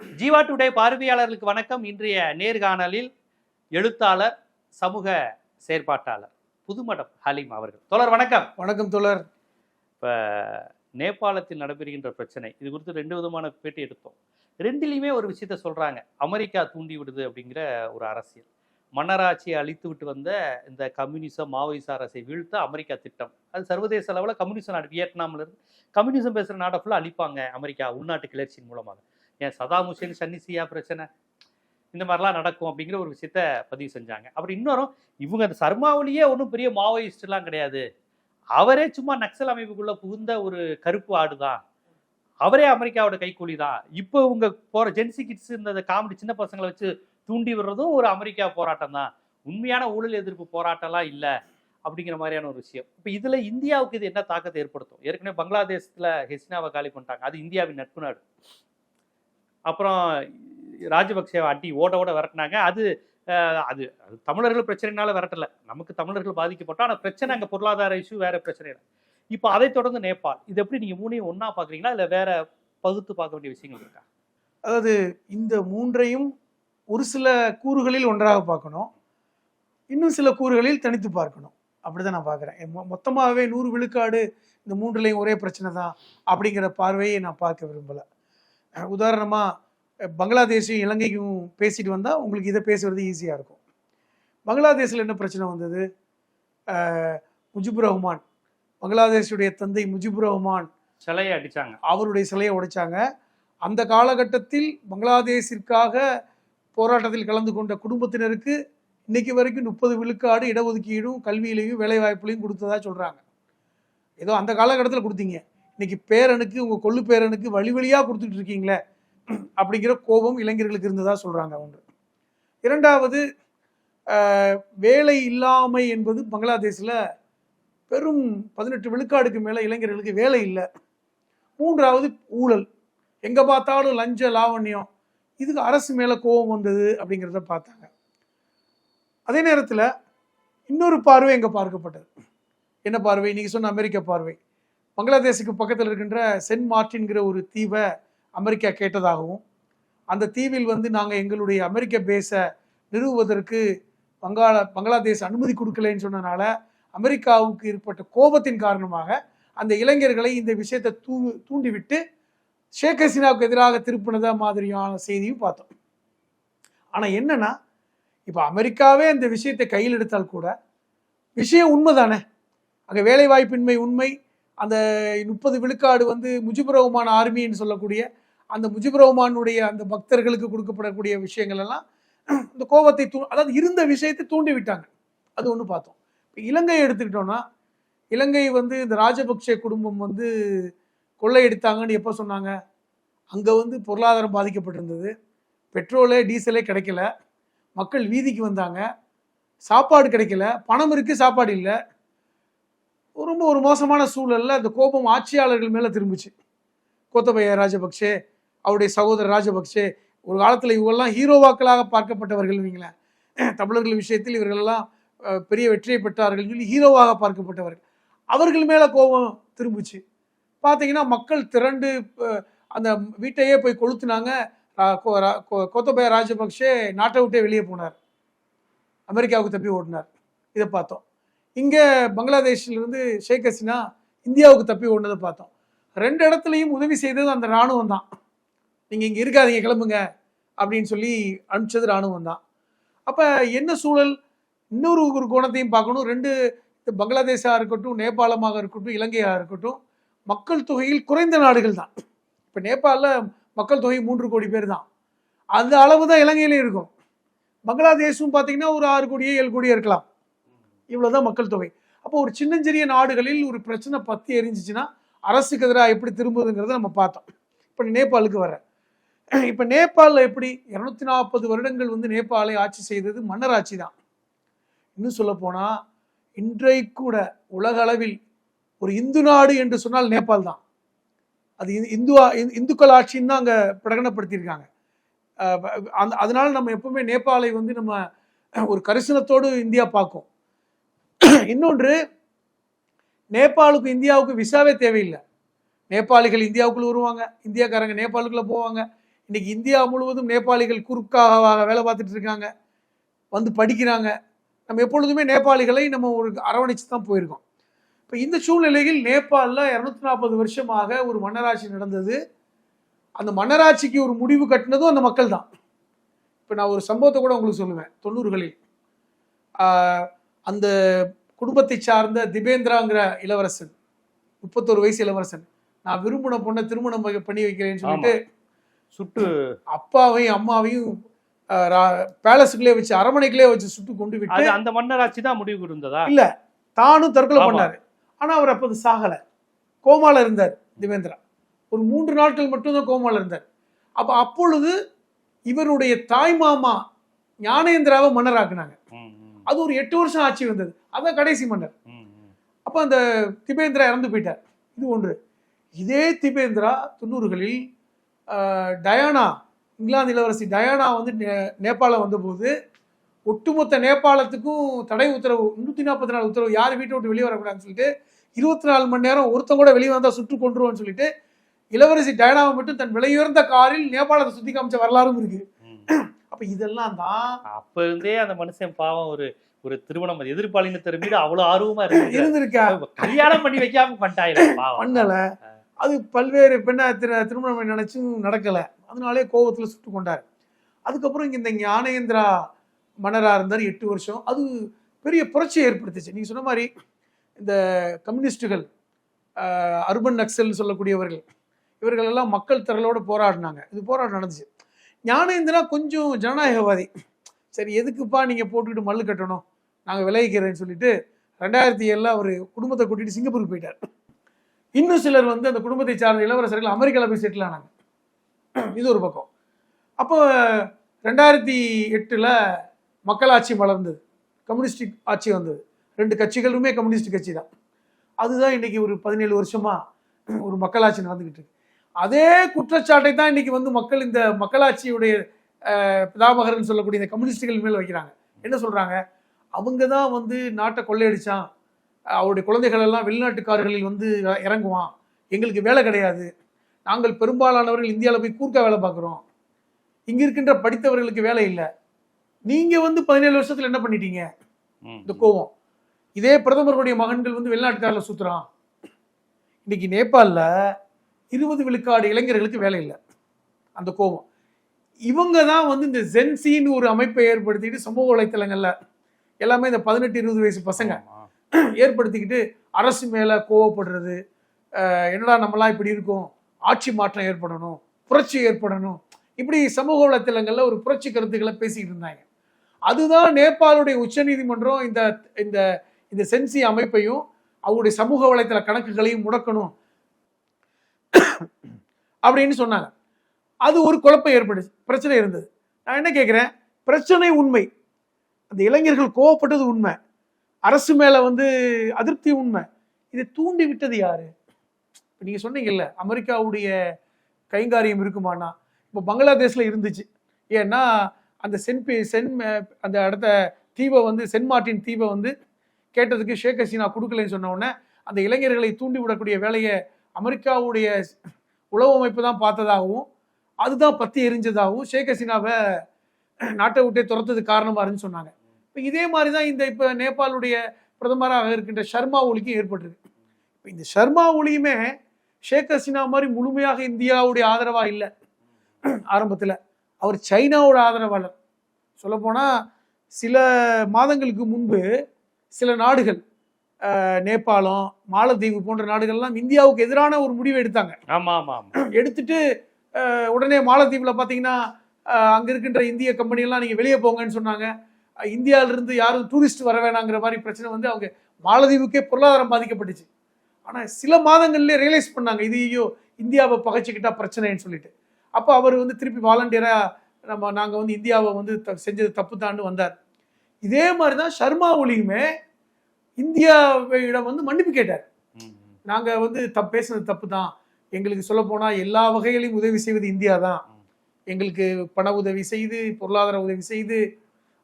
Jeeva today பார்வையாளர்களுக்கு வணக்கம். இன்றைய நேர்காணலில் எழுத்தாளர் சமூக செயற்பாட்டாளர் புதுமடம் ஹலீம் அவர்கள். தோழர் வணக்கம். வணக்கம் தோழர். இப்போ நேபாளத்தில் நடைபெறுகின்ற பிரச்சனை இது குறித்து ரெண்டு விதமான பேட்டி எடுத்தோம். ரெண்டிலையுமே ஒரு விஷயத்த சொல்றாங்க. அமெரிக்கா தூண்டி விடுது அப்படிங்கிற ஒரு அரசியல். மன்னராட்சியை அழித்து விட்டு வந்த இந்த கம்யூனிசம் மாவோயிச அரசை வீழ்த்த அமெரிக்கா திட்டம். அது சர்வதேச அளவில் கம்யூனிசம் நாடு வியட்நாம்ல இருந்து கம்யூனிசம் பேசுகிற நாடை ஃபுல்லாக அழிப்பாங்க அமெரிக்கா உள்நாட்டு கிளர்ச்சியின் மூலமாக. ஏன் சதாம் ஹுசேன் சன்னிசியா பிரச்சனை இந்த மாதிரிலாம் நடக்கும் அப்படிங்கிற ஒரு விஷயத்த பதிவு செஞ்சாங்க. அப்புறம் இன்னொரு இவங்க அந்த சர்மாவிலேயே ஒன்றும் பெரிய மாவோயிஸ்ட்லாம் கிடையாது. அவரே சும்மா நக்சல் அமைப்புக்குள்ளே புகுந்த ஒரு கருப்பு ஆடு தான் அவரே அமெரிக்காவோட கைக்கூலி தான் இப்போ இவங்க போகிற ஜென்சி கிட்ஸ் இந்த காமெடி சின்ன பசங்களை வச்சு தூண்டி விடுறதும் ஒரு அமெரிக்கா போராட்டம் தான் உண்மையான ஊழல் எதிர்ப்பு போராட்டம்லாம் இல்லை அப்படிங்கிற மாதிரியான ஒரு விஷயம். இப்போ இதில் இந்தியாவுக்கு இது என்ன தாக்கத்தை ஏற்படுத்தும்? ஏற்கனவே பங்களாதேஷத்தில் ஹெசினாவை காலி பண்ணிட்டாங்க. அது இந்தியாவின் நட்பு நாடு. அப்புறம் ராஜபக்சேவை அட்டி ஓட ஓட விரட்டினாங்க. அது அது அது தமிழர்கள் பிரச்சனைனால விரட்டல. நமக்கு தமிழர்கள் பாதிக்கப்பட்டோம். ஆனால் பிரச்சனை அங்கே பொருளாதார இஷ்யூ வேற பிரச்சனை. இல்லை இப்போ அதை தொடர்ந்து நேபாள். இது எப்படி நீங்கள் மூணையும் ஒன்றா பார்க்குறீங்களா? இல்லை வேற பகுத்து பார்க்க வேண்டிய விஷயங்கள் இருக்கா? அதாவது இந்த மூன்றையும் ஒரு சில கூறுகளில் ஒன்றாக பார்க்கணும். இன்னும் சில கூறுகளில் தனித்து பார்க்கணும். அப்படிதான் நான் பார்க்குறேன். மொத்தமாகவே நூறு விழுக்காடு இந்த மூன்றுலையும் ஒரே பிரச்சனை தான் அப்படிங்கிற பார்வையை நான் பார்க்க விரும்பலை. உதாரணமாக பங்களாதேஷையும் இலங்கைக்கும் பேசிட்டு வந்தால் உங்களுக்கு இதை பேசுறது ஈஸியாக இருக்கும். பங்களாதேஷில் என்ன பிரச்சனை வந்தது? முஜிபுர் ரஹ்மான். பங்களாதேஷுடைய தந்தை முஜிபுர் ரஹ்மான் சிலையை அடிச்சாங்க. அவருடைய சிலையை உடைச்சாங்க. அந்த காலகட்டத்தில் பங்களாதேஷிற்காக போராட்டத்தில் கலந்து கொண்ட குடும்பத்தினருக்கு இன்னைக்கு வரைக்கும் முப்பது விழுக்காடு இடஒதுக்கீடும் கல்வியிலையும் வேலைவாய்ப்புலையும் கொடுத்ததா சொல்றாங்க. ஏதோ அந்த காலகட்டத்தில் கொடுத்தீங்க. இன்னைக்கு பேரனுக்கு உங்கள் கொள்ளு பேரனுக்கு வழி வழியாக கொடுத்துட்டு இருக்கீங்களே அப்படிங்கிற கோபம் இளைஞர்களுக்கு இருந்ததாக சொல்கிறாங்க ஒன்று இரண்டாவது வேலை இல்லாமை என்பது பங்களாதேஷில் பெரும் பதினெட்டு விழுக்காடுக்கு மேலே இளைஞர்களுக்கு வேலை இல்லை. மூன்றாவது ஊழல். எங்கே பார்த்தாலும் லஞ்ச லாவண்யம். இதுக்கு அரசு மேலே கோபம் வந்தது அப்படிங்கிறத பார்த்தாங்க. அதே நேரத்தில் இன்னொரு பார்வை எங்கே பார்க்கப்பட்டது? என்ன பார்வை? நீங்கள் சொன்ன அமெரிக்க பார்வை. பங்களாதேஷுக்கு பக்கத்தில் இருக்கின்ற சென்ட் மார்டின்கிற ஒரு தீவை அமெரிக்கா கேட்டதாகவும் அந்த தீவில் வந்து நாங்கள் எங்களுடைய அமெரிக்க பேஸை நிறுவுவதற்கு வங்காள பங்களாதேஷ் அனுமதி கொடுக்கலைன்னு சொன்னனால அமெரிக்காவுக்கு ஏற்பட்ட கோபத்தின் காரணமாக அந்த இளைஞர்களை இந்த விஷயத்தை தூ தூண்டிவிட்டு ஷேக் ஹசீனாவுக்கு எதிராக திருப்பினதா மாதிரியான செய்தியும் பார்த்தோம். ஆனால் என்னன்னா இப்போ அமெரிக்காவே அந்த விஷயத்தை கையில் எடுத்தால் கூட விஷயம் உண்மைதானே? அங்கே வேலைவாய்ப்பின்மை உண்மை அந்த முப்பது விழுக்காடு வந்து முஜிபுர் ரஹ்மான் ஆர்மின்னு சொல்லக்கூடிய அந்த முஜிபுர் ரஹ்மானுடைய அந்த பக்தர்களுக்கு கொடுக்கப்படக்கூடிய விஷயங்கள் எல்லாம் இந்த கோபத்தை தூ அதாவது இருந்த விஷயத்தை தூண்டி விட்டாங்க அது ஒன்று பார்த்தோம். இப்போ இலங்கையை எடுத்துக்கிட்டோம்னா இலங்கை வந்து இந்த ராஜபக்சே குடும்பம் வந்து கொள்ளையடித்தாங்கன்னு எப்போ சொன்னாங்க? அங்கே வந்து பொருளாதாரம் பாதிக்கப்பட்டிருந்தது. பெட்ரோலே டீசலே கிடைக்கல. மக்கள் வீதிக்கு வந்தாங்க. சாப்பாடு கிடைக்கல. பணம் இருக்குது சாப்பாடு இல்லை. ரொம்ப ஒரு மோசமான சூழலில் அந்த கோபம் ஆட்சியாளர்கள் மேலே திரும்பிச்சு. கோத்தபய ராஜபக்சே அவருடைய சகோதரர் ராஜபக்சே ஒரு காலத்தில் இவங்கெல்லாம் ஹீரோவாக்களாக பார்க்கப்பட்டவர்கள் நீங்களேன் தமிழர்கள் விஷயத்தில் இவர்களெல்லாம் பெரிய வெற்றியை பெற்றார்கள் சொல்லி ஹீரோவாக பார்க்கப்பட்டவர்கள். அவர்கள் மேலே கோபம் திரும்பிச்சு. பார்த்தீங்கன்னா மக்கள் திரண்டு அந்த வீட்டையே போய் கொளுத்துனாங்க. ரா- கோ- ரா- கோ- கோத்தபய ராஜபக்சே நாட்டை விட்டே வெளியே போனார். அமெரிக்காவுக்கு தப்பி ஓடினார். இதை பார்த்தோம். இங்கே பங்களாதேஷ்லேருந்து ஷேக் ஹசீனா இந்தியாவுக்கு தப்பி ஓடினதை பார்த்தோம். ரெண்டு இடத்துலையும் உதவி செய்தது அந்த இராணுவம் தான். நீங்கள் இங்கே இருக்காதீங்க கிளம்புங்க அப்படின்னு சொல்லி அனுப்பிச்சது இராணுவம் தான். அப்போ என்ன சூழல்? இன்னொரு ஒரு கோணத்தையும் பார்க்கணும். ரெண்டு பங்களாதேஷாக இருக்கட்டும் நேபாளமாக இருக்கட்டும் இலங்கையாக இருக்கட்டும் மக்கள் தொகையில் குறைந்த நாடுகள் தான். இப்போ நேபாளில் மக்கள் தொகை மூன்று கோடி பேர் தான். அந்த அளவு தான் இலங்கையிலையும் இருக்கும். பங்களாதேஷும் பார்த்தீங்கன்னா ஒரு ஆறு கோடியே ஏழு கோடியே இருக்கலாம். இவ்வளோதான் மக்கள் தொகை. அப்போ ஒரு சின்னஞ்சிறிய நாடுகளில் ஒரு பிரச்சனை பத்தி எரிஞ்சிச்சுன்னா அரசுக்கு எதிராக எப்படி திரும்புதுங்கிறத நம்ம பார்த்தோம். இப்போ நேபாளுக்கு வர இப்போ நேபாளில் எப்படி இரநூத்தி நாற்பது வருடங்கள் வந்து நேபாளை ஆட்சி செய்தது மன்னர் ஆட்சி தான். இன்னும் சொல்ல இன்றைக்கூட இன்றைக்கு கூட உலக அளவில் ஒரு இந்து நாடு என்று சொன்னால் நேபாள் தான். அது இந்துவா இந்துக்கள் ஆட்சின்னு தான் அங்கே பிரகடனப்படுத்தியிருக்காங்க. அந்த அதனால் நம்ம எப்பவுமே நேபாளை வந்து நம்ம ஒரு கரிசனத்தோடு இந்தியா பார்க்கும். இன்னொன்று நேபாளுக்கும் இந்தியாவுக்கு விசாவே தேவையில்லை. நேபாளிகள் இந்தியாவுக்குள்ள வருவாங்க. இந்தியாக்காரங்க நேபாளுக்குள்ளே போவாங்க. இன்றைக்கி இந்தியா முழுவதும் நேபாளிகள் குறுக்காக வேலை பார்த்துட்டு இருக்காங்க. வந்து படிக்கிறாங்க. நம்ம எப்பொழுதுமே நேபாளிகளை நம்ம ஒரு அரவணைச்சு தான் போயிருக்கோம். இப்போ இந்த சூழ்நிலையில் நேபாளில் இரநூத்தி நாற்பது வருஷமாக ஒரு மன்னராட்சி நடந்தது. அந்த மன்னராட்சிக்கு ஒரு முடிவு கட்டினதும் அந்த மக்கள் தான் இப்போ நான் ஒரு சம்பவத்தை கூட உங்களுக்கு சொல்லுவேன். தொண்ணூறுகளில். அந்த குடும்பத்தை சார்ந்த திபேந்திராங்கிற இளவரசன் முப்பத்தொரு வயசு இளவரசன் நான் விரும்பின பொண்ணை திருமணம் பண்ணி வைக்கிறேன்னு சொல்லிட்டு சுட்டு அப்பாவையும் அம்மாவையும் பேலஸுக்குள்ளே வச்சு அரமனைக்குள்ளே வச்சு சுட்டு கொண்டு விட்டு அந்த மன்னராட்சி தான் முடிவு இருந்ததா இல்ல தானும் தற்கொலை. பண்ணாரு. ஆனா அவர் அப்போது சாகல. கோமால இருந்தார் திவேந்திரா ஒரு மூன்று நாட்கள் மட்டும்தான் கோமால இருந்தார். அப்ப அப்பொழுது இவருடைய தாய் மாமா ஞானேந்திராவை மன்னராக்குனாங்க. அது ஒரு எட்டு வருஷம் ஆட்சி வந்தது அதான் கடைசி மன்னர். அப்ப அந்த திபேந்திரா இறந்து போயிட்டார். இது ஒன்று. இதே திபேந்திரா தொண்ணூறுகளில் டயானா இங்கிலாந்து இளவரசி டயானா வந்து நே- நேபாளம் வந்தபோது ஒட்டுமொத்த நேபாளத்துக்கும் தடை உத்தரவு முன்னூத்தி நாற்பத்தி நாலு உத்தரவு யார் வீட்டை விட்டு வெளியே வரக்கூடாதுன்னு சொல்லிட்டு இருபத்தி நாலு மணி நேரம் ஒருத்தன் கூட வெளியே வந்தா சுட்டு கொண்டுருவோம்னு சொல்லிட்டு இளவரசி டயானாவை மட்டும் தன் விலையுயர்ந்த காரில் நேபாளத்தை சுத்தி காமிச்ச வரலாறும் இருக்கு. ம். அப்ப இதெல்லாம் தான் அப்ப இருந்தே அந்த மனுஷன் பாவம் ஒரு ஒரு திருமணம் எதிர்பாலினத்தர் மீது அவ்வளவு ஆர்வமா இருக்கு இருந்திருக்கா? கல்யாணம் பண்ணி வைக்காம பண்ணிட்டாயில பாவம். பண்ணல. அது பல்வேறு பெண்ணை திரு திருமணம் நினைச்சும் நடக்கல. அதனாலே கோவத்துல சுட்டு கொண்டார். அதுக்கப்புறம் இங்க இந்த ஞானேந்திரா மன்னரா இருந்தார் எட்டு வருஷம். அது பெரிய புரட்சியை ஏற்படுத்துச்சு. நீங்க சொன்ன மாதிரி இந்த கம்யூனிஸ்டுகள் அர்பன் நக்சல் சொல்லக்கூடியவர்கள் இவர்கள் எல்லாம் மக்கள் திரளோட போராடினாங்க. இது போராட்டம் நடந்துச்சு. ஞானேந்திரா கொஞ்சம் ஜனநாயகவாதி. சரி எதுக்குப்பா நீங்கள் போட்டுக்கிட்டு மல்லு கட்டணும்? நாங்கள் விளைவிக்கிறேன்னு சொல்லிட்டு ரெண்டாயிரத்தி ஏழில் அவர் குடும்பத்தை கூட்டிகிட்டு சிங்கப்பூருக்கு போயிட்டார். இன்னும் சிலர் வந்து அந்த குடும்பத்தை சார்ந்த இளவரசர்கள் அமெரிக்காவில் போய் செட்டில் ஆனாங்க. இது ஒரு பக்கம். அப்போ ரெண்டாயிரத்தி எட்டில் மக்களாட்சி வளர்ந்தது. கம்யூனிஸ்ட் ஆட்சி வந்தது. ரெண்டு கட்சிகளுமே கம்யூனிஸ்ட் கட்சி தான் அதுதான் இன்னைக்கு ஒரு பதினேழு வருஷமாக ஒரு மக்களாட்சி நடந்துக்கிட்டு இருக்கு. அதே குற்றச்சாட்டை தான் இன்னைக்கு வந்து மக்கள் இந்த மக்களாட்சியுடைய பிதாமகர்னு சொல்லக்கூடிய இந்த கம்யூனிஸ்டுகள் மேல் வைக்கிறாங்க. என்ன சொல்றாங்க? அவங்க தான் வந்து நாட்டை கொள்ளையடிச்சான். அவருடைய குழந்தைகள் எல்லாம் வெளிநாட்டுக்காரர்களில் வந்து இறங்குவான். எங்களுக்கு வேலை கிடையாது. நாங்கள் பெரும்பாலானவர்கள் இந்தியாவில் போய் கூர்க்கா வேலை பார்க்குறோம். இங்க இருக்கின்ற படித்தவர்களுக்கு வேலை இல்லை. நீங்க வந்து பதினேழு வருஷத்துல என்ன பண்ணிட்டீங்க? இந்த கோவம். இதே பிரதமருடைய மகன்கள் வந்து வெளிநாட்டுக்காரில் சுத்துறான். இன்னைக்கு நேபாளில் இருபது விழுக்காடு இளைஞர்களுக்கு வேலை இல்லை. அந்த கோவம் இவங்க தான் வந்து இந்த ஜென்சின்னு ஒரு அமைப்பை ஏற்படுத்திட்டு சமூக வலைத்தளங்கள்ல எல்லாமே இந்த பதினெட்டு இருபது வயசு பசங்க. ஏற்படுத்திக்கிட்டு அரசு மேல கோவப்படுறது என்னடா நம்மலாம் இப்படி இருக்கோம் ஆட்சி மாற்றம் ஏற்படணும் புரட்சி ஏற்படணும் இப்படி சமூக வலைத்தளங்கள்ல ஒரு புரட்சி கருத்துக்களை பேசிக்கிட்டு இருந்தாங்க. அதுதான் நேபாளுடைய உச்சநீதிமன்றம் இந்த இந்த இந்த சென்சி அமைப்பையும் அவருடைய சமூக வலைத்தள கணக்குகளையும் முடக்கணும். அப்படின்னு சொன்னாங்க. அது ஒரு குழப்பம் ஏற்படுச்சு பிரச்சனை இருந்தது. நான் என்ன கேட்குறேன் பிரச்சனை உண்மை. அந்த இளைஞர்கள் கோவப்பட்டது உண்மை. அரசு மேலே வந்து அதிருப்தி உண்மை. இதை தூண்டி விட்டது யாரு? இப்போ நீங்கள் சொன்னீங்கல்ல அமெரிக்காவுடைய கைங்காரியம் இருக்குமானா இப்போ பங்களாதேஷில் இருந்துச்சு. ஏன்னா அந்த சென்பி சென் அந்த அடுத்த தீவை வந்து சென்ட் மார்ட்டின் தீவை வந்து கேட்டதுக்கு ஷேக் ஹசீனா கொடுக்கலன்னு சொன்ன உடனே அந்த இளைஞர்களை தூண்டி விடக்கூடிய வேலையை அமெரிக்காவுடைய உளவு அமைப்பு தான் பார்த்ததாகவும் அதுதான் பற்றி எரிஞ்சதாகவும் ஷேக் ஹசீனாவை நாட்டை விட்டே துரத்ததுக்கு காரணமா இருந்துன்னு சொன்னாங்க. இப்போ இதே மாதிரி தான் இந்த இப்போ நேபாளுடைய பிரதமராக இருக்கின்ற ஷர்மா ஒலிக்கும் ஏற்பட்டிருக்கு. இப்போ இந்த ஷர்மா ஒலியுமே ஷேக் ஹசீனா மாதிரி முழுமையாக இந்தியாவுடைய ஆதரவாக இல்லை. ஆரம்பத்தில் அவர் சைனாவோட ஆதரவாளர். சொல்லப்போனால் சில மாதங்களுக்கு முன்பு சில நாடுகள் நேபாளம் மாலத்தீவு போன்ற நாடுகள்லாம் இந்தியாவுக்கு எதிரான ஒரு முடிவை எடுத்தாங்க. ஆமா ஆமா ஆமா. எடுத்துட்டு உடனே மாலத்தீவுல பார்த்தீங்கன்னா அங்க இருக்கின்ற இந்திய கம்பெனி எல்லாம் நீங்க வெளியே போங்கன்னு சொன்னாங்க. இருந்து யாரும் டூரிஸ்ட் வர வேணாங்கிற மாதிரி பிரச்சனை வந்து அவங்க மாலத்தீவுக்கே பொருளாதாரம் பாதிக்கப்பட்டுச்சு. ஆனா சில மாதங்கள்லயே ரியலைஸ் பண்ணாங்க. இது ஐயோ இந்தியாவை பகைச்சிக்கிட்டா பிரச்சனைன்னு சொல்லிட்டு. அப்போ அவர் வந்து திருப்பி வாலண்டியரா நம்ம நாங்க வந்து இந்தியாவை வந்து த- செஞ்சது தப்பு தான்னு வந்தார். இதே மாதிரி தான் ஷர்மா ஒலியுமே இந்தியாவிடம் வந்து மன்னிப்பு கேட்டார். ம், ம். நாங்க வந்து தப்பு பேசுனது தப்பு தான் எங்களுக்கு சொல்ல போனா எல்லா வகையிலையும் உதவி செய்வது இந்தியா தான் எங்களுக்கு பண உதவி செய்து பொருளாதார உதவி செய்து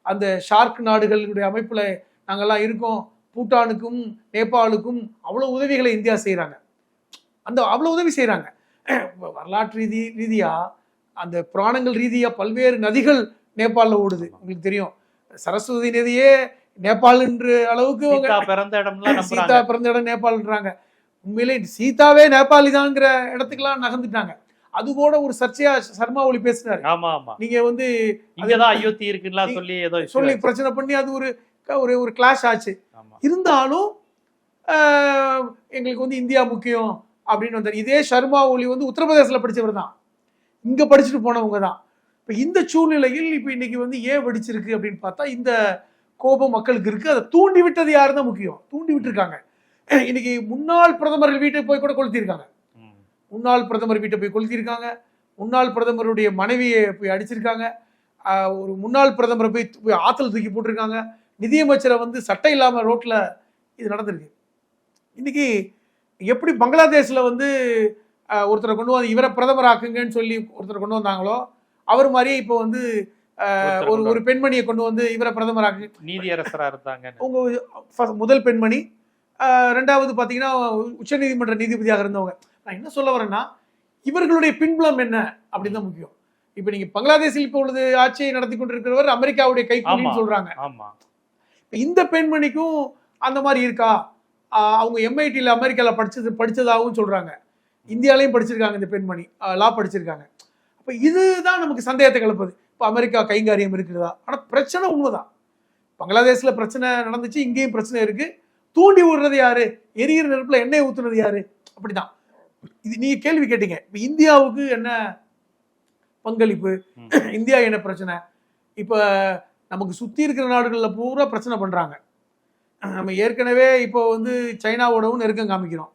அந்த ஷார்க் நாடுகளுடைய அமைப்புல நாங்கெல்லாம் இருக்கோம். பூட்டானுக்கும் நேபாளுக்கும் அவ்வளவு உதவிகளை இந்தியா செய்றாங்க. அந்த அவ்வளவு உதவி செய்றாங்க. வரலாற்று ரீதி ரீதியா அந்த புராணங்கள் ரீதியா பல்வேறு நதிகள் நேபாளில் ஓடுது. உங்களுக்கு தெரியும். சரஸ்வதி நதியே நேபாள் என்ற அளவுக்கு பிறந்த இடம்லாம் சீதா பிறந்த இடம் நேபாள்ன்றாங்க. உண்மையிலே சீதாவே நேபாளி தான்ங்கிற இடத்துக்குலாம் நகர்ந்துட்டாங்க. அது கூட ஒரு சர்ச்சையா சர்மா ஒளி பேசினாரு. ஆமா ஆமா. நீங்க வந்து இங்கதான் அயோத்தி இருக்குன்னா சொல்லி ஏதோ சொல்லி பிரச்சனை பண்ணி அது ஒரு ஒரு ஒரு கிளாஷ் ஆச்சு. இருந்தாலும் ஆஹ், எங்களுக்கு வந்து இந்தியா முக்கியம் அப்படின்னு வந்தார். இதே சர்மா ஒலி வந்து உத்தரப்பிரதேசத்தில் படிச்சவர் தான். இங்க படிச்சுட்டு போனவங்க தான். இப்போ இந்த சூழ்நிலையில் இப்போ இன்னைக்கு வந்து ஏன் வெடிச்சிருக்கு அப்படின்னு பார்த்தா இந்த கோபம் மக்களுக்கு இருக்கு. அதை தூண்டி விட்டது யாரு தான் முக்கியம். தூண்டி விட்டுருக்காங்க இன்னைக்கு முன்னாள் பிரதமர்கள் வீட்டை போய் கூட கொளுத்திருக்காங்க முன்னாள் பிரதமர் வீட்டை போய் கொளுத்திருக்காங்க முன்னாள் பிரதமருடைய மனைவியை போய் அடிச்சிருக்காங்க. ஒரு முன்னாள் பிரதமரை போய் போய் ஆற்றல் தூக்கி போட்டிருக்காங்க. நிதியமைச்சரை வந்து சட்டை இல்லாமல் ரோட்டில் இது நடந்திருக்கு. இன்னைக்கு எப்படி பங்களாதேஷில் வந்து ஒருத்தரை கொண்டு வந்து இவரை பிரதமர் ஆக்குங்கன்னு சொல்லி ஒருத்தரை கொண்டு வந்தாங்களோ அவர் மாதிரியே இப்போ வந்து ஒரு ஒரு பெண்மணியை கொண்டு வந்து இவரை பிரதமர் ஆக்கு நீதியரசரா இருந்தாங்க உங்க முதல் பெண்மணி. ரெண்டாவது பார்த்தீங்கன்னா உச்சநீதிமன்ற நீதிபதியாக இருந்தவங்க. நான் என்ன சொல்ல வரேன்னா இவர்களுடைய பின்புலம் என்ன அப்படின்னு தான் முக்கியம். இப்போ நீங்க பங்களாதேஷில் இப்போ உள்ளது ஆட்சியை நடத்தி கொண்டிருக்கிறவர் அமெரிக்காவுடைய ஆமா. சொல்றாங்க. ஆமா. இப்ப இந்த பெண்மணிக்கும் அந்த மாதிரி இருக்கா? அவங்க எம்ஐடியில் அமெரிக்காவில் படிச்சது படிச்சதாகவும் சொல்றாங்க. இந்தியாலையும் படிச்சிருக்காங்க இந்த பெண்மணி. லா படிச்சிருக்காங்க. அப்போ இதுதான் நமக்கு சந்தேகத்தை கிளப்புது. இப்போ அமெரிக்கா கைங்காரியம் இருக்கிறதா? ஆனால் பிரச்சனை உண்மைதான். பங்களாதேஷில் பிரச்சனை நடந்துச்சு இங்கேயும் பிரச்சனை இருக்கு. தூண்டி விடுறது யாரு? எரியிற நெருப்புல எண்ணெய் ஊத்துனது யாரு? அப்படிதான். இது நீங்க கேள்வி கேட்டீங்க. இப்போ இந்தியாவுக்கு என்ன பங்களிப்பு. இந்தியா என்ன பிரச்சனை? இப்போ நமக்கு சுத்தி இருக்கிற நாடுகளில் பூரா பிரச்சனை பண்றாங்க. நம்ம ஏற்கனவே இப்போ வந்து சைனாவோடவும் நெருக்கம் காமிக்கிறோம்.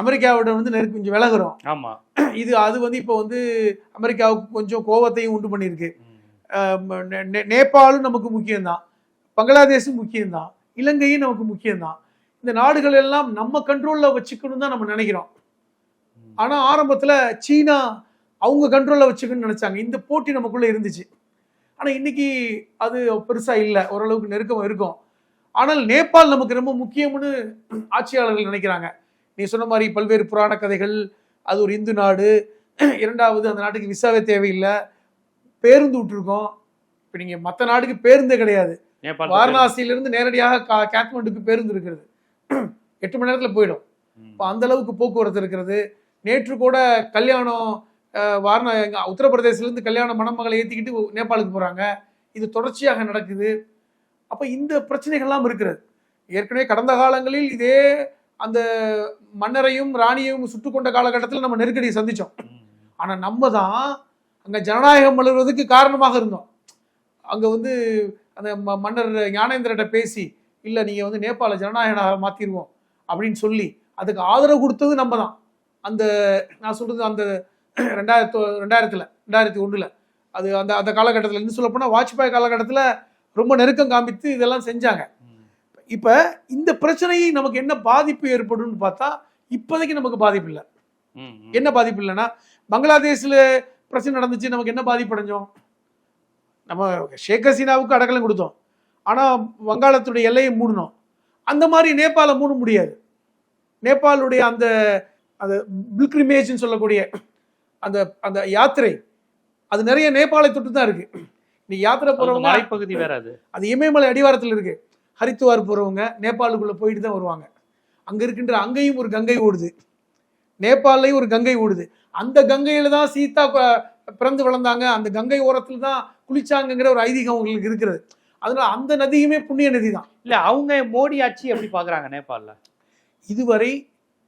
அமெரிக்காவோட வந்து நெருக்கம் கொஞ்சம் விலகுறோம். ஆமா. இது அது வந்து இப்போ வந்து அமெரிக்காவுக்கு கொஞ்சம் கோவத்தையும் உண்டு பண்ணியிருக்கு. நேபாளும் நமக்கு முக்கியம்தான். பங்களாதேஷும் முக்கியம்தான். இலங்கையும் நமக்கு முக்கியம்தான். இந்த நாடுகள் எல்லாம் நம்ம கண்ட்ரோல்ல வச்சுக்கணும் தான் நம்ம நினைக்கிறோம். ம். ஆனா ஆரம்பத்துல சீனா அவங்க கண்ட்ரோல்ல வச்சுக்கணும்னு நினைச்சாங்க. இந்த போட்டி நமக்குள்ள இருந்துச்சு. ஆனா இன்னைக்கு அது பெருசா இல்லை. ஓரளவுக்கு நெருக்கம் இருக்கும். ஆனால் நேபாள் நமக்கு ரொம்ப முக்கியம்னு ஆட்சியாளர்கள் நினைக்கிறாங்க. நீ சொன்ன மாதிரி பல்வேறு புராண கதைகள் அது ஒரு இந்து நாடு. இரண்டாவது அந்த நாட்டுக்கு விசாவே தேவையில்லை. பேருந்து விட்டுருக்கோம். இப்போ நீங்க மற்ற நாடுக்கு பேருந்தே கிடையாது. வாரணாசியிலிருந்து நேரடியாக கா- காத்மண்டுக்கு பேருந்து இருக்கிறது எட்டு மணி நேரத்துல போயிடும். இப்போ அந்த அளவுக்கு போக்குவரத்து இருக்கிறது. நேற்று கூட கல்யாணம் வாரண எங்க உத்தரப்பிரதேசிலேருந்து கல்யாண மணமகளை ஏற்றிக்கிட்டு நேபாளுக்கு போகிறாங்க இது தொடர்ச்சியாக நடக்குது. அப்போ இந்த பிரச்சனைகள்லாம் இருக்கிறது. ஏற்கனவே கடந்த காலங்களில் இதே அந்த மன்னரையும் ராணியையும் சுட்டு கொண்ட காலகட்டத்தில் நம்ம நெருக்கடியை சந்தித்தோம் ஆனால் நம்ம தான் அங்கே ஜனநாயகம் வளர்வதற்கு காரணமாக இருந்தோம். அங்கே வந்து அந்த ம- மன்னர் ஞானேந்திரட்ட பேசி இல்லை நீங்கள் வந்து நேபாள ஜனநாயகனாக மாற்றிடுவோம் அப்படின்னு சொல்லி அதுக்கு ஆதரவு கொடுத்தது நம்ம தான் அந்த நான் சொல்கிறது அந்த ரெண்டாயிரத்து ரெண்டாயிரத்தில் ரெண்டாயிரத்தி ஒன்றில் அது அந்த அந்த காலகட்டத்தில் இன்னும் சொல்லப்போனால் வாஜ்பாய் காலகட்டத்தில் ரொம்ப நெருக்கம் காமித்து இதெல்லாம் செஞ்சாங்க. இப்போ இந்த பிரச்சனையை நமக்கு என்ன பாதிப்பு ஏற்படும்னு பார்த்தா இப்போதைக்கு நமக்கு பாதிப்பு இல்லை. என்ன பாதிப்பு இல்லைன்னா பங்களாதேஷ்ல பிரச்சனை நடந்துச்சு நமக்கு என்ன பாதிப்பு அடைஞ்சோம்? நம்ம ஷேக் ஹசீனாவுக்கு அடக்கலம் கொடுத்தோம். ஆனா வங்காளத்துடைய எல்லையை மூடணும். அந்த மாதிரி நேபாளை மூட முடியாது. நேபாளுடைய அந்த அந்த பில்கிரிமேஜ்னு சொல்லக்கூடிய அந்த அந்த யாத்திரை அது நிறைய நேபாளை தொட்டு தான் இருக்கு. நீ யாத்திரை போறவங்க மலைப்பகுதி வேற அது. அது இமயமலை அடிவாரத்தில் இருக்கு. ஹரித்துவார் போறவங்க நேபாளுக்குள்ள போயிட்டு தான் வருவாங்க. அங்க இருக்கின்ற அங்கேயும் ஒரு கங்கை ஓடுது. நேபாளையும் ஒரு கங்கை ஓடுது. அந்த கங்கையில தான் சீதா பிறந்து வளர்ந்தாங்க. அந்த கங்கை ஓரத்தில் தான் குளிச்சாங்கங்கிற ஒரு ஐதீகம் அவங்களுக்கு இருக்கிறது. அதனால அந்த நதியுமே புண்ணிய நதி தான். இல்ல அவங்க மோடி ஆட்சி எப்படி பாக்குறாங்க நேபாள்ல? இதுவரை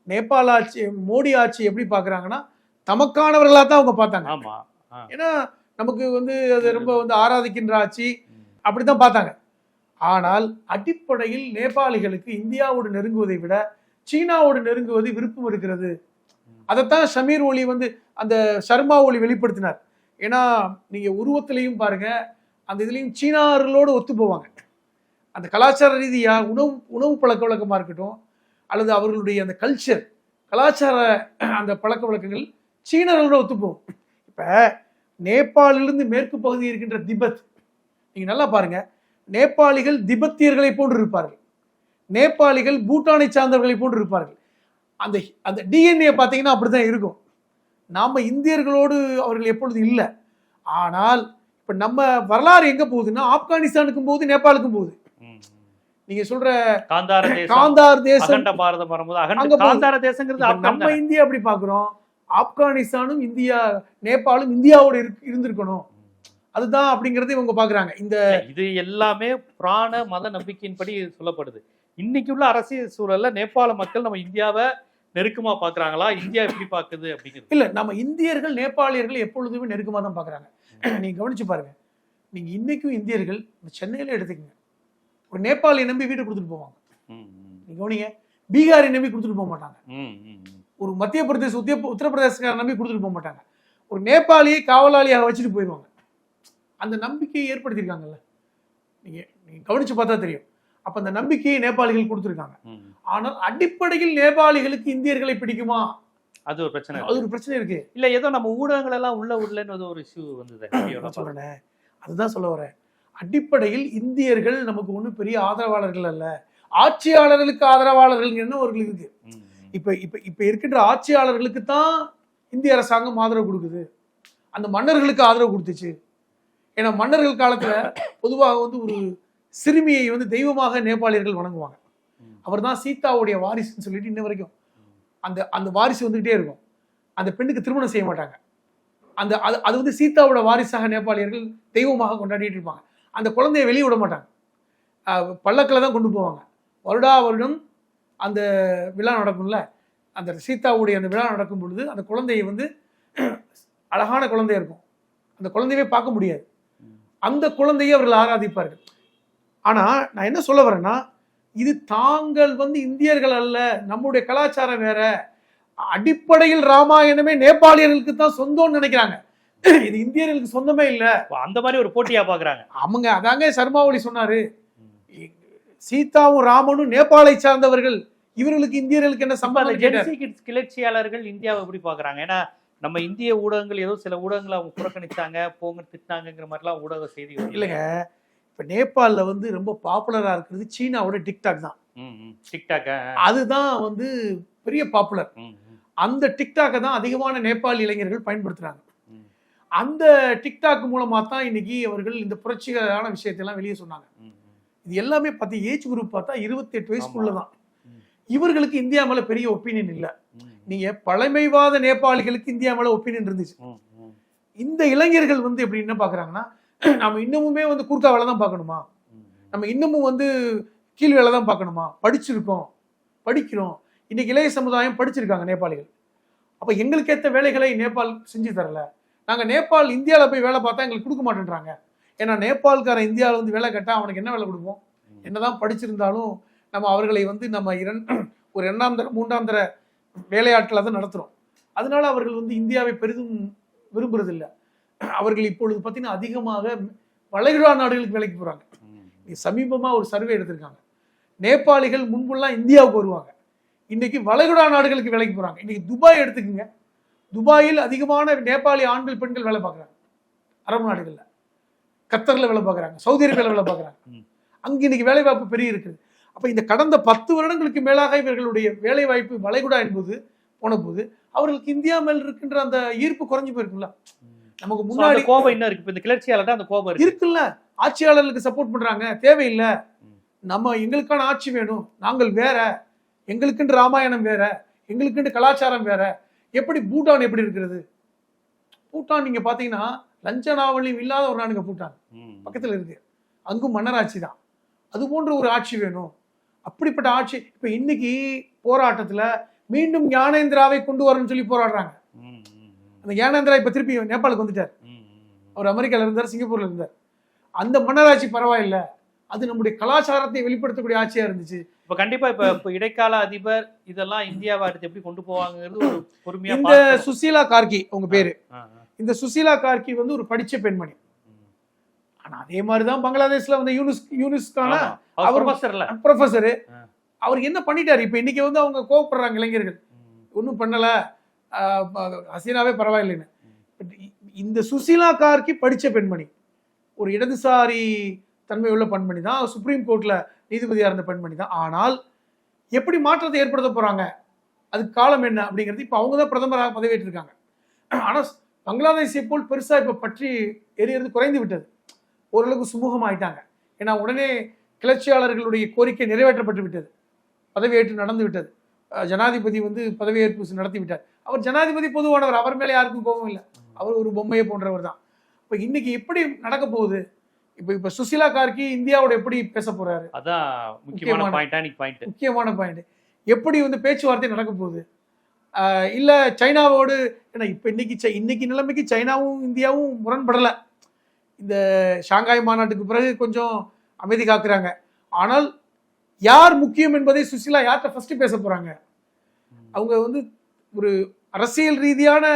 நேபாள ஆட்சி மோடி ஆட்சி எப்படி பார்க்கறாங்கன்னா தமக்கானவர்களா தான் அவங்க பார்த்தாங்க. ஆமா ஆ. ஏன்னா நமக்கு வந்து அது ரொம்ப வந்து ஆராதிக்கின்ற ஆட்சி ம். அப்படித்தான் பார்த்தாங்க. ஆனால் அடிப்படையில் நேபாளிகளுக்கு இந்தியாவோடு நெருங்குவதை விட சீனாவோடு நெருங்குவது விருப்பம் இருக்கிறது. அதைத்தான் ஷமீர் ஒலி வந்து அந்த சர்மா ஒலி வெளிப்படுத்தினார். ஏன்னா நீங்க உருவத்திலையும் பாருங்க அந்த இதுலையும் சீனார்களோடு ஒத்து போவாங்க. அந்த கலாச்சார ரீதியாக உணவு உணவு பழக்க வழக்கமாக இருக்கட்டும் அல்லது அவர்களுடைய அந்த கல்ச்சர் கலாச்சார அந்த பழக்க வழக்கங்கள் சீனர்களோட ஒத்துப்போம் இப்போ நேபாளிலிருந்து மேற்கு பகுதி இருக்கின்ற திபெத் நீங்கள் நல்லா பாருங்கள் நேபாளிகள் திபெத்தியர்களை போன்று இருப்பார்கள் நேபாளிகள் பூட்டானை சார்ந்தவர்களை போன்று இருப்பார்கள் அந்த அந்த டிஎன்ஏ பார்த்தீங்கன்னா அப்படிதான் இருக்கும். நாம இந்தியர்களோடு அவர்கள் எப்பொழுது இல்லை. ஆனால் இப்ப நம்ம வரலாறு எங்க போகுதுன்னா ஆப்கானிஸ்தானுக்கும் போகுது நேபாளுக்கும் போகுது. நீங்க சொல்ற காந்தார தேசம் காந்தார் தேசம் பாரதம் வரும்போது. காந்தார தேசங்கிறது நம்ம இந்தியா எப்படி பாக்குறோம் ஆப்கானிஸ்தானும் இந்தியா நேபாளும் இந்தியாவோட இருந்திருக்கணும். அதுதான் அப்படிங்கறத இவங்க பாக்குறாங்க. இந்த இது எல்லாமே புராண மத நம்பிக்கையின்படி சொல்லப்படுது. இன்னைக்கு உள்ள அரசியல் சூழல்ல நேபாள மக்கள் நம்ம இந்தியாவை நெருக்கமா பாக்குறாங்களா? இந்தியா எப்படி பாக்குது அப்படிங்கிறது. இல்ல நம்ம இந்தியர்கள் நேபாளியர்கள் எப்பொழுதுமே நெருக்கமா தான் பாக்குறாங்க. நீங்க கவனிச்சு பாருங்க. நீங்க இன்னைக்கும் இந்தியர்கள் இந்த சென்னையில எடுத்துக்கங்க. ஒரு நேபாளியை நம்பி வீடு கொடுத்துட்டு போவாங்க. நீங்க கவனிங்க பீகாரை நம்பி கொடுத்துட்டு போக மாட்டாங்க. ஒரு மத்திய பிரதேச உத்திய உத்தரப்பிரதேசக்கார நம்பி கொடுத்துட்டு போக மாட்டாங்க. ஒரு நேபாளியை காவலாளியாக வச்சுட்டு போயிடுவாங்க. அந்த நம்பிக்கையை ஏற்படுத்தியிருக்காங்கல்ல. நீங்க நீங்க கவனிச்சு பார்த்தா தெரியும். அப்ப அந்த நம்பிக்கையை நேபாளிகள் கொடுத்துருக்காங்க. ஆனால் அடிப்படையில் நேபாளிகளுக்கு இந்தியர்களை பிடிக்குமா? அது ஒரு பிரச்சனை அது. ஒரு பிரச்சனை இருக்கு. இல்ல ஏதோ நம்ம ஊடகங்கள் எல்லாம் உள்ள உள்ளன்னு ஒரு இஷ்யூ வந்தது. சொல்றேனே. அதுதான் சொல்ல வரேன். அடிப்படையில் இந்தியர்கள் நமக்கு ஒன்றும் பெரிய ஆதரவாளர்கள் அல்ல. ஆட்சியாளர்களுக்கு ஆதரவாளர்கள் என்ன அவர்களுக்கு இருக்கு. இப்ப இப்ப இப்ப இருக்கின்ற ஆட்சியாளர்களுக்கு தான் இந்திய அரசாங்கம் ஆதரவு கொடுக்குது. அந்த மன்னர்களுக்கு ஆதரவு கொடுத்துச்சு. ஏன்னா மன்னர்கள் காலத்துல பொதுவாக வந்து ஒரு சிறுமியை வந்து தெய்வமாக நேபாளியர்கள் வணங்குவாங்க. அவர் தான் சீதாவுடைய வாரிசுன்னு சொல்லிட்டு இன்ன வரைக்கும் அந்த அந்த வாரிசு வந்துகிட்டே இருக்கும். அந்த பெண்ணுக்கு திருமணம் செய்ய மாட்டாங்க. அந்த அது அது வந்து சீதாவோட வாரிசாக நேபாளியர்கள் தெய்வமாக கொண்டாடிட்டு இருப்பாங்க. அந்த குழந்தையை வெளியே விட மாட்டாங்க. பல்லக்கில் தான் கொண்டு போவாங்க. வருடா வருடம் அந்த விழா நடக்கும்ல அந்த சீதாவுடைய அந்த விழா நடக்கும் பொழுது அந்த குழந்தையை வந்து அழகான குழந்தையா இருக்கும். அந்த குழந்தையவே பார்க்க முடியாது. அந்த குழந்தையை அவர்கள் ஆராதிப்பார்கள். ஆனா நான் என்ன சொல்ல வரேன்னா இது தாங்கள் வந்து இந்தியர்கள் அல்ல நம்முடைய கலாச்சாரம் வேற. அடிப்படையில் ராமாயணமே நேபாளியர்களுக்கு தான் சொந்தம்னு நினைக்கிறாங்க. இது இந்தியர்களுக்கு சொந்தமே இல்ல. அந்த மாதிரி ஒரு போட்டியா பாக்குறாங்க? அவங்க அதாங்க சர்மாவளி சொன்னாரு. சீதாவும் ராமனும் நேபாளை சார்ந்தவர்கள். இவர்களுக்கு இந்தியர்களுக்கு என்ன கிட்ஸ் கிளர்ச்சியாளர்கள் இந்தியாவை எப்படி பாக்குறாங்க? ஏன்னா நம்ம இந்திய ஊடகங்கள் ஏதோ சில ஊடகங்களை அவங்க புறக்கணிச்சாங்க போங்க திட்டினாங்கிற மாதிரிலாம் ஊடக செய்தி. இல்லைங்க. இப்ப நேபாளில் வந்து ரொம்ப பாப்புலரா இருக்கிறது சீனாவோட டிக்டாக் தான். டிக்டாக் அதுதான் வந்து பெரிய பாப்புலர் அந்த டிக்டாக்கை தான் அதிகமான நேபாளி இளைஞர்கள் பயன்படுத்துறாங்க. ம், அந்த டிக்டாக் மூலமா தான் இன்னைக்கு அவர்கள் இந்த புரட்சிகரமான விஷயத்தெல்லாம் வெளியே சொன்னாங்க. இது எல்லாமே பார்த்து ஏஜ் குரூப் பார்த்தா இருபத்தி எட்டு வயசுக்குள்ள தான். இவர்களுக்கு இந்தியா மேல பெரிய ஒப்பீனியன் இல்ல. ம், நீங்க பழமைவாத நேபாளிகளுக்கு இந்தியா மேல ஒப்பீனியன் இருந்துச்சு. இந்த இளைஞர்கள் வந்து எப்படி என்ன பாக்குறாங்கன்னா நம்ம இன்னமுமே வந்து கூர்க்கா வேலை தான் பார்க்கணுமா. நம்ம இன்னமும் வந்து கீழ் வேலை தான் பார்க்கணுமா படிச்சிருக்கோம் படிக்கிறோம். இன்னைக்கு இளைய சமுதாயம் படிச்சிருக்காங்க நேபாளிகள். அப்ப எங்களுக்கு ஏற்ற வேலைகளை நேபாள் செஞ்சு தரல. நாங்க நேபாள் இந்தியாவில் போய் வேலை பார்த்தா எங்களுக்கு கொடுக்க மாட்டேன்றாங்க. ஏன்னா நேபாள்காரன் இந்தியாவில் வந்து வேலை கேட்டா அவனுக்கு என்ன வேலை கொடுப்போம்? என்னதான் படிச்சிருந்தாலும் நம்ம அவர்களை வந்து நம்ம இரண் ஒரு இரண்டாம் தர மூன்றாம் தர வேலையாட்களை தான் நடத்துறோம். அதனால அவர்கள் வந்து இந்தியாவை பெரிதும் விரும்புறதில்ல. அவர்கள் இப்பொழுது பார்த்தீங்கன்னா அதிகமாக வளைகுடா நாடுகளுக்கு வேலைக்கு போறாங்க. ம். சமீபமா ஒரு சர்வே எடுத்திருக்காங்க. நேபாளிகள் முன்பெல்லாம் இந்தியாவுக்கு வருவாங்க. இன்னைக்கு வளைகுடா நாடுகளுக்கு வேலைக்கு போறாங்க. இன்னைக்கு துபாய் எடுத்துக்கங்க. துபாயில் அதிகமான நேபாளி ஆண்கள் பெண்கள் வேலை பார்க்குறாங்க. அரபு நாடுகள்ல. கத்தர்ல வேலை பார்க்குறாங்க. சவுதி அரேபியாவில் வேலை பார்க்குறாங்க. அங்க இன்னைக்கு வேலை வாய்ப்பு பெரிய இருக்குது. அப்ப இந்த கடந்த பத்து வருடங்களுக்கு மேலாக இவர்களுடைய வேலை வாய்ப்பு வளைகுடா என்பது போன போது அவர்களுக்கு இந்தியா மேல் இருக்கின்ற அந்த ஈர்ப்பு குறைஞ்சு போயிருக்குல்ல நமக்கு முன்னாடி கோபம் இன்னும் இருக்கு. இந்த கிளர்ச்சியாளர்ட்ட அந்த கோபம் இருக்கு. இருக்குல்ல. ஆட்சியாளர்களுக்கு சப்போர்ட் பண்றாங்க. தேவையில்லை. நம்ம எங்களுக்கான ஆட்சி வேணும். நாங்கள் வேற. எங்களுக்குன்ற ராமாயணம் வேற. எங்களுக்குன்ற கலாச்சாரம் வேற. எப்படி பூட்டான் எப்படி இருக்கிறது? பூட்டான் நீங்க பாத்தீங்கன்னா லஞ்ச நாவலியும் இல்லாத ஒரு நாடுங்க பூட்டான். பக்கத்துல இருக்கு. அங்கும் மன்னராட்சி தான். அது போன்ற ஒரு ஆட்சி வேணும். அப்படிப்பட்ட ஆட்சி இப்ப இன்னைக்கு போராட்டத்துல மீண்டும் ஞானேந்திராவை கொண்டு வரணும்னு சொல்லி போராடுறாங்க. அந்த ஞானேந்திரா இப்ப திருப்பி நேபாளுக்கு வந்துட்டார். அவர் அமெரிக்கால இருந்தார் சிங்கப்பூர்ல இருந்தார் அந்த மன்னராட்சி பரவாயில்ல அது நம்முடைய கலாச்சாரத்தை வெளிப்படுத்தக்கூடிய ஆட்சியா இருந்துச்சு இப்ப கண்டிப்பா இப்ப இப்ப இடைக்கால அதிபர் இதெல்லாம் இந்தியாவை அடுத்து எப்படி கொண்டு போவாங்கிறது ஒரு பொறுமையா இந்த. சுசீலா கார்கி உங்க பேரு. இந்த சுசீலா கார்கி வந்து ஒரு படிச்ச பெண்மணி ம். ஆனா அதே மாதிரிதான் பங்களாதேஷ்ல வந்து யூனிஸ் யூனிஸ்கான. அவர் ப்ரொஃபஸரு. அவர் என்ன பண்ணிட்டாரு? இப்ப இன்னைக்கு வந்து அவங்க கோவப்படுறாங்க இளைஞர்கள். ஒன்றும் பண்ணல. ஹசீனாவே பரவாயில்லைன்னு. இந்த சுசீலா கார்கி படிச்ச பெண்மணி. ஒரு இடதுசாரி தன்மை உள்ள பெண்மணி தான். சுப்ரீம் கோர்ட்ல நீதிபதியா இருந்த பெண்மணி தான். ஆனால் எப்படி மாற்றத்தை ஏற்படுத்த போறாங்க? அதுக்கு காலம் என்ன அப்படிங்கிறது இப்போ அவங்க தான் பிரதமராக பதவியேற்றிருக்காங்க. ஆனால் பங்களாதேஷை போல் பெருசா இப்ப பற்றி எரியறது குறைந்து விட்டது. ஓரளவுக்கு சுமூகமாயிட்டாங்க. ஏன்னா உடனே கிளர்ச்சியாளர்களுடைய கோரிக்கை நிறைவேற்றப்பட்டு விட்டது. பதவியேற்று நடந்து விட்டது. ஜனாதிபதி வந்து பதவியேற்பு நடத்தி விட்டார். அவர் ஜனாதிபதி பொதுவானவர் அவர் மேலே யாருக்கும் கோபம் இல்லை. அவர் ஒரு பொம்மையை போன்றவர் தான். இப்போ இன்னைக்கு எப்படி நடக்க போகுது? இப்போ இப்போ சுசிலா கார்கி இந்தியாவோட எப்படி பேச போறாரு? அதான் முக்கியமான பாயிண்ட் முக்கியமான பாயிண்ட் எப்படி வந்து பேச்சுவார்த்தை நடக்க போகுது? இல்ல சைனாவோடு ஏன்னா இப்போ இன்னைக்கு இன்னைக்கு நிலைமைக்கு சைனாவும் இந்தியாவும் முரண்படலை. இந்த ஷாங்காய் மாநாட்டுக்கு பிறகு கொஞ்சம் அமைதி காக்குறாங்க. ஆனால் யார் முக்கியம் என்பதை சுசிலா யார்கிட்ட ஃபர்ஸ்ட் பேச போறாங்க? அவங்க வந்து ஒரு அரசியல் ரீதியான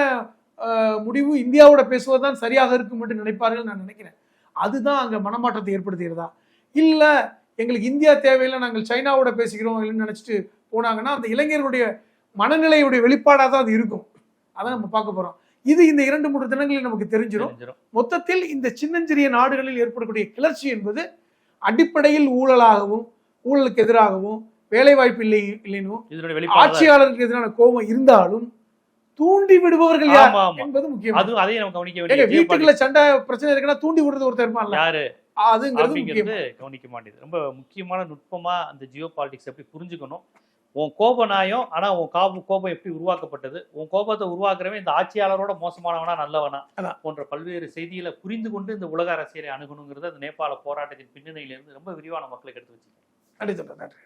முடிவு இந்தியாவோட பேசுவதுதான் சரியாக இருக்கும் என்று நினைப்பார்கள் நான் நினைக்கிறேன். அதுதான் அங்க மனமாற்றத்தை ஏற்படுத்துகிறதா இல்ல எங்களுக்கு இந்தியா தேவையில்லை நாங்கள் சைனாவோட பேசிக்கிறோம் இல்லைன்னு நினைச்சிட்டு போனாங்கன்னா அந்த இளைஞர்களுடைய மனநிலையுடைய வெளிப்பாடாக தான் அது இருக்கும். அதான் நம்ம பார்க்க போறோம். இது இந்த இரண்டு மூன்று தினங்களில் நமக்கு தெரிஞ்சிடும். மொத்தத்தில் இந்த சின்னஞ்சிறிய நாடுகளில் ஏற்படக்கூடிய கிளர்ச்சி என்பது அடிப்படையில் ஊழலாகவும் ஊழலுக்கு எதிராகவும் வேலைவாய்ப்பு இல்லை வெளிப்பாடு ஆட்சியாளருக்கு எதிரான கோபம் இருந்தாலும் தூண்டி விடுபவர்கள் யார் என்பது முக்கியம் அதுவும் அதையும் நம்ம கவனிக்க ஏங்க வேண்டிய வீட்டுக்குள்ள சண்டை பிரச்சனை இருக்குன்னா தூண்டி விடுறது ஒருத்தர் இருப்பான்ல யாரு? அதுங்கிறது கவனிக்க மாட்டேங்குது ரொம்ப முக்கியமான நுட்பமா அந்த ஜியோ பாலிடிக்ஸ் எப்படி புரிஞ்சுக்கணும்? உன் கோப நாயம் ஆனா உன் காபு கோபம் எப்படி உருவாக்கப்பட்டது? உன் கோபத்தை உருவாக்குறவன் இந்த ஆட்சியாளரோட மோசமானவனா நல்லவனா. போன்ற பல்வேறு செய்திகளை புரிந்து கொண்டு இந்த உலக அரசியலை அணுகணுங்கிறது அந்த நேபாள போராட்டத்தின் பின்னணியிலிருந்து ரொம்ப விரிவான மக்களுக்கு எடுத்து தொடர் நன்றி.